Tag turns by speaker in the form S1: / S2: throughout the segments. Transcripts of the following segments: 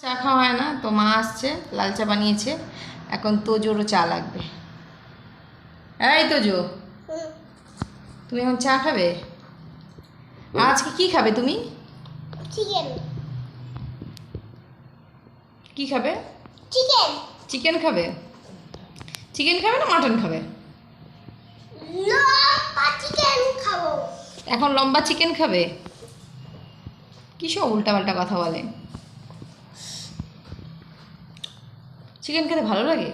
S1: চা খাওয়া হয় না তো মা আসছে লাল চা বানিয়েছে এখন তোজোরও চা লাগবে। এই তোজো তুমি এখন চা খাবে? আজকে কি খাবে তুমি?
S2: চিকেন।
S1: কি খাবে?
S2: চিকেন।
S1: চিকেন খাবে? চিকেন খাবে না মাটন খাবে?
S2: চিকেন খাব।
S1: এখন লম্বা চিকেন খাবে? কী সব উল্টাপাল্টা কথা বলে? চিকেন খেতে ভালো লাগে?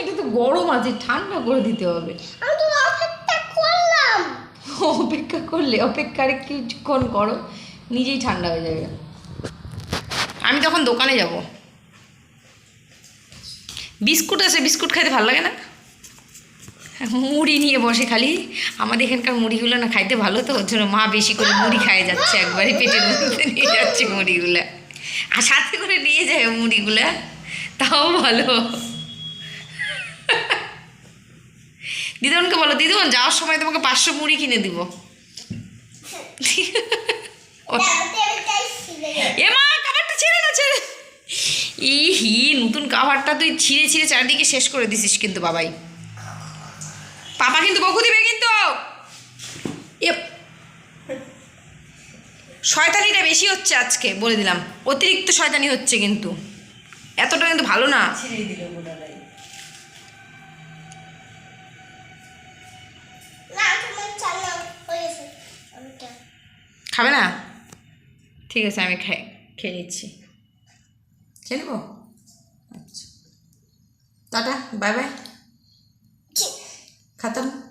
S1: এটা তো গরম আছে ঠান্ডা করে দিতে হবে।
S2: অপেক্ষা
S1: করলে অপেক্ষার কিছুক্ষণ করো নিজেই ঠান্ডা হয়ে যাবে। আমি তখন দোকানে যাব। বিস্কুট আছে বিস্কুট খাইতে ভালো লাগে না? মুড়ি নিয়ে বসে খালি। আমাদের এখানকার মুড়িগুলো না খাইতে ভালো তো ওর জন্য মা বেশি করে মুড়ি খায় যাচ্ছে একবারে পেটের মধ্যে নিয়ে যাচ্ছে মুড়িগুলা। আর সাথে করে নিয়ে যায় মুড়িগুলা। তাও ভালো। দিদনকে বলো, দিদন, যাওয়ার সময় তোমাকে পাঁচশো মুড়ি কিনে দিব। এ মা কাভারটা ছেড়ে না ই হি নতুন কাভারটা তুই ছিঁড়ে ছিঁড়ে চারদিকে শেষ করে দিছিস কিন্তু, বাবাই। পাপা কিন্তু বকু দিবে কিন্তু শয়তানিটা বেশি হচ্ছে আজকে বলে দিলাম। অতিরিক্ত শয়তানি হচ্ছে কিন্তু। এতটা কিন্তু ভালো না। খাবে না? ঠিক আছে আমি খাই খেয়ে নিচ্ছি। খেয়ে নেব? আচ্ছা। Tata bye bye. খাতাম।